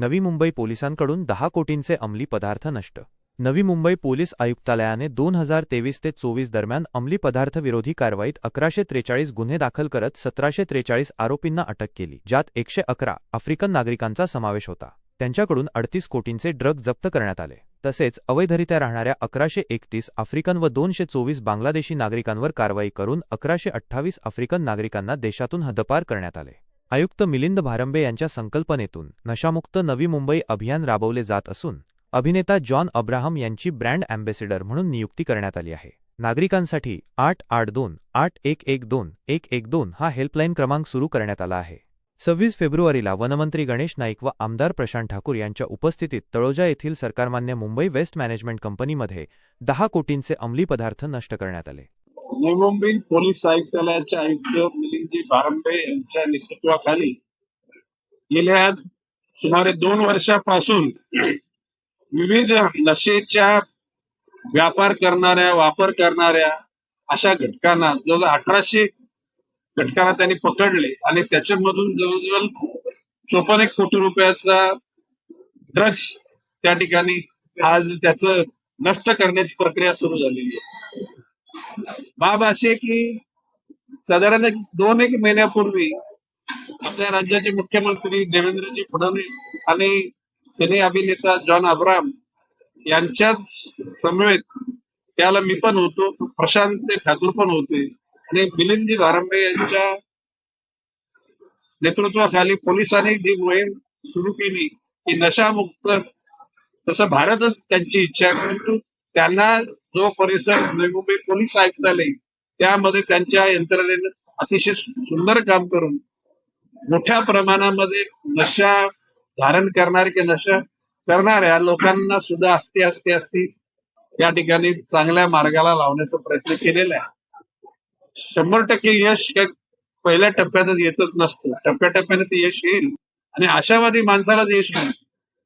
नवी मुंबई पोलिसांकडून दहा कोटींचे अंमली पदार्थ नष्ट. नवी मुंबई पोलीस आयुक्तालयाने दोन हजार तेवीस ते चोवीस दरम्यान अंमली पदार्थ विरोधी कारवाईत अकराशे त्रेचाळीस गुन्हे दाखल करत सतराशे त्रेचाळीस आरोपींना अटक केली ज्यात एकशे अकरा आफ्रिकन नागरिकांचा समावेश होता. त्यांच्याकडून अडतीस कोटींचे ड्रग जप्त करण्यात आले. तसेच अवैधरित्या राहणाऱ्या अकराशे एकतीस आफ्रिकन व दोनशे चोवीस बांगलादेशी नागरिकांवर कारवाई करून अकराशे अठ्ठावीस आफ्रिकन नागरिकांना देशातून हद्दपार करण्यात आले. आयुक्त मिलिंद भारंबे यांच्या संकल्पनेतून नशामुक्त नवी मुंबई अभियान राबवले जात असून अभिनेता जॉन अब्राहम यांची ब्रँड अँबॅसेडर म्हणून नियुक्ती करण्यात आली आहे. नागरिकांसाठी आठ आठ दोन आठ एक एक दोन एक एक दोन हा हेल्पलाईन क्रमांक सुरू करण्यात आला आहे. सव्वीस फेब्रुवारीला वनमंत्री गणेश नाईक व आमदार प्रशांत ठाकूर यांच्या उपस्थितीत तळोजा येथील सरकारमान्य मुंबई वेस्ट मॅनेजमेंट कंपनीमध्ये दहा कोटींचे अंमली पदार्थ नष्ट करण्यात आले. नवी मुंबई पोलीस आयुक्तालयाचे आयुक्त मिलिंदजी बारंबे यांच्या नेतृत्वाखाली गेल्या सुमारे दोन वर्षापासून विविध नशेच्या व्यापार करणाऱ्या वापर करणाऱ्या अशा घटकांना जवळजवळ अठराशे घटकांना त्यांनी पकडले आणि त्याच्यामधून जवळजवळ चोपन्न एक कोटी रुपयाचा ड्रग्स त्या ठिकाणी आज त्याच नष्ट करण्याची प्रक्रिया सुरू झालेली आहे. बाब अशी की साधारण एक दोन एक महिन्यापूर्वी आपल्या राज्याचे मुख्यमंत्री देवेंद्रजी फडणवीस आणि सिने अभिनेता जॉन अब्राम यांच्याच समवेत त्याला मी पण होतो प्रशांत ठाकूर पण होते. आणि मिलिंदजी भारंबे यांच्या नेतृत्वाखाली पोलिसांनी जी मोहीम सुरू केली की नशामुक्त तसं भारतच त्यांची इच्छा आहे परंतु त्यांना जो परिसर नवी मुंबई पोलीस आयुक्तालय त्यामध्ये त्यांच्या यंत्रणेनं अतिशय सुंदर काम करून मोठ्या प्रमाणामध्ये नशा धारण करणारे किंवा नशा करणाऱ्या लोकांना सुद्धा असते असते असती या ठिकाणी चांगल्या मार्गाला लावण्याचा प्रयत्न केलेला आहे. शंभर टक्के यश काय पहिल्या टप्प्यातच येतच नसतं. टप्प्याटप्प्याने ते यश येईल. आणि आशावादी माणसालाच यश नाही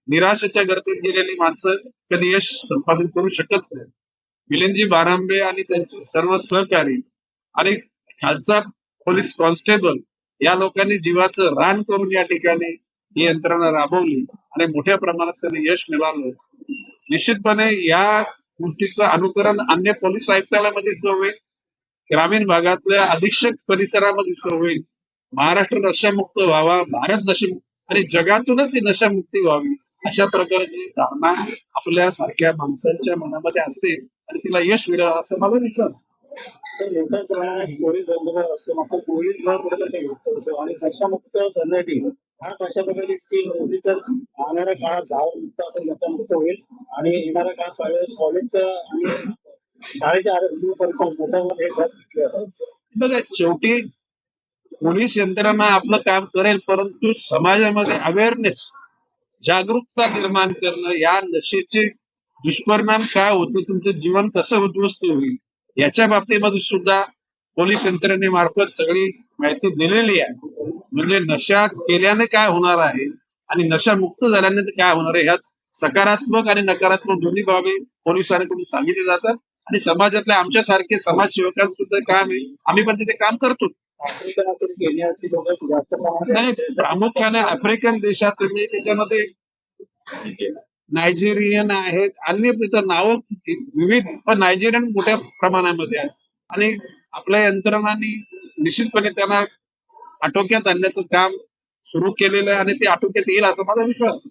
निराशेच्या गर्दीत गेलेली माणसं कधी यश संपादन करू शकत नाही. मिलिंदजी बारांबे आणि त्यांचे सर्व सहकारी आणि खालचा पोलीस कॉन्स्टेबल या लोकांनी जीवाचं रान करून या ठिकाणी ही यंत्रणा राबवली आणि मोठ्या प्रमाणात त्यांनी यश मिळालं. निश्चितपणे या गोष्टीचं अनुकरण अन्य पोलीस आयुक्तालयामध्ये सुरू होईल. ग्रामीण भागातल्या अधीक्षक परिसरामध्ये सुरू होईल. महाराष्ट्र नशामुक्त व्हावा भारत नशामुक्त आणि जगातूनच ही नशामुक्ती व्हावी अशा प्रकारची धारणा आपल्या सारख्या माणसांच्या मनामध्ये असते आणि तिला यश मिळेल असा माझा विश्वास पोलीस आणि नशामुक्त करण्यासाठी हाच अशा प्रकारची होती तर येणाऱ्या काळात असं नशामुक्त होईल आणि येणाऱ्या काळात कॉलेजच्या आणि शाळेच्या मोठ्यामध्ये बघा शेवटी पोलीस यंत्रणा आपलं काम करेल परंतु समाजामध्ये अवेअरनेस जागरूकता निर्माण करणं या नशेचे दुष्परिणाम काय होते तुमचं जीवन कसं उद्ध्वस्त होईल? याच्या बाबतीमध्ये सुद्धा पोलीस यंत्रणेमार्फत सगळी माहिती दिलेली आहे. म्हणजे नशा केल्याने काय होणार आहे आणि नशा मुक्त झाल्याने काय होणार आहे ह्यात सकारात्मक आणि नकारात्मक दोन्ही बाबी पोलिसांकडून सांगितले जातात. आणि समाजातल्या आमच्यासारखे समाजसेवकांचं सुद्धा काम आहे. आम्ही पण तिथे काम करतो. नाही प्रामुख्याने आफ्रिकन देशात तुम्ही त्याच्यामध्ये नायजेरियन आहेत अन्य इतर नावं विविध पण नायजेरियन मोठ्या प्रमाणामध्ये आहेत आणि आपल्या यंत्रणांनी निश्चितपणे त्यांना आटोक्यात आणण्याचं काम सुरू केलेलं आहे आणि ते आटोक्यात येईल असा माझा विश्वास आहे.